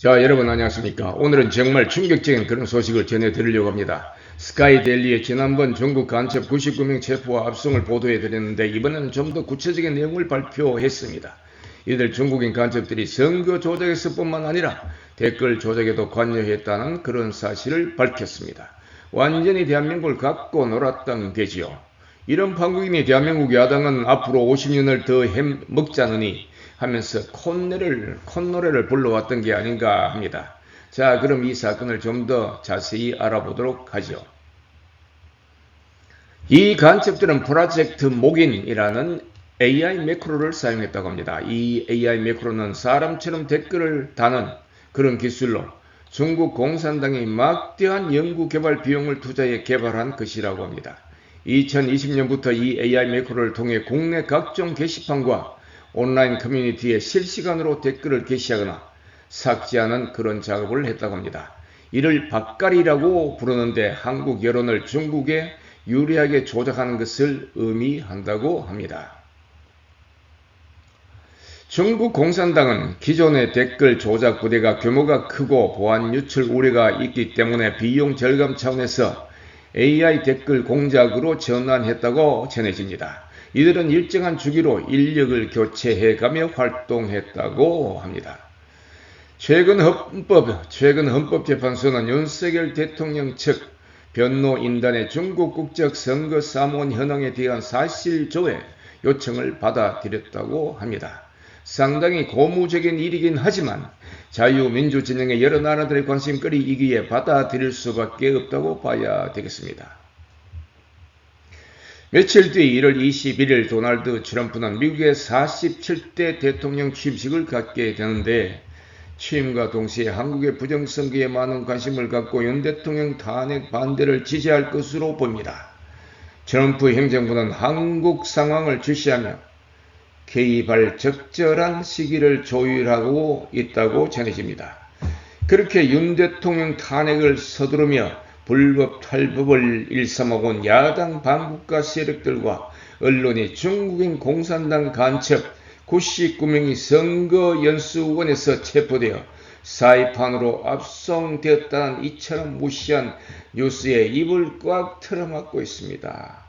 자, 여러분 안녕하십니까? 오늘은 정말 충격적인 그런 소식을 전해드리려고 합니다. 스카이델리의 지난번 전국 간첩 99명 체포와 압송을 보도해드렸는데 이번에는 좀 더 구체적인 내용을 발표했습니다. 이들 중국인 간첩들이 선거 조작에서 뿐만 아니라 댓글 조작에도 관여했다는 그런 사실을 밝혔습니다. 완전히 대한민국을 갖고 놀았던 게지요. 이런 판국인이 대한민국 야당은 앞으로 50년을 더 해먹자느니 하면서 콧노래를, 콧노래를 불러왔던 게 아닌가 합니다. 자, 그럼 이 사건을 좀 더 자세히 알아보도록 하죠. 이 간첩들은 프로젝트 목인이라는 AI 매크로를 사용했다고 합니다. 이 AI 매크로는 사람처럼 댓글을 다는 그런 기술로 중국 공산당이 막대한 연구 개발 비용을 투자해 개발한 것이라고 합니다. 2020년부터 이 AI 매크로를 통해 국내 각종 게시판과 온라인 커뮤니티에 실시간으로 댓글을 게시하거나 삭제하는 그런 작업을 했다고 합니다. 이를 박갈이라고 부르는데 한국 여론을 중국에 유리하게 조작하는 것을 의미한다고 합니다. 중국 공산당은 기존의 댓글 조작 부대가 규모가 크고 보안 유출 우려가 있기 때문에 비용 절감 차원에서 AI 댓글 공작으로 전환했다고 전해집니다. 이들은 일정한 주기로 인력을 교체해가며 활동했다고 합니다. 최근 헌법, 최근 헌법재판소는 윤석열 대통령 측 변노인단의 중국 국적 선거 사무원 현황에 대한 사실조회 요청을 받아들였다고 합니다. 상당히 고무적인 일이긴 하지만 자유민주진영의 여러 나라들의 관심거리이기에 받아들일 수밖에 없다고 봐야 되겠습니다. 며칠 뒤 1월 21일 도널드 트럼프는 미국의 47대 대통령 취임식을 갖게 되는데 취임과 동시에 한국의 부정선거에 많은 관심을 갖고 윤 대통령 탄핵 반대를 지지할 것으로 보입니다. 트럼프 행정부는 한국 상황을 주시하며 개입할 적절한 시기를 조율하고 있다고 전해집니다. 그렇게 윤 대통령 탄핵을 서두르며 불법 탈법을 일삼아온 야당 반국가 세력들과 언론이 중국인 공산당 간첩 99명이 선거 연수원에서 체포되어 사이판으로 압송되었다는 이처럼 무시한 뉴스에 입을 꽉 틀어막고 있습니다.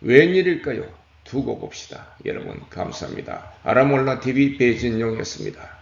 웬일일까요? 두고 봅시다. 여러분 감사합니다. 아라몰라 TV 배진용이었습니다.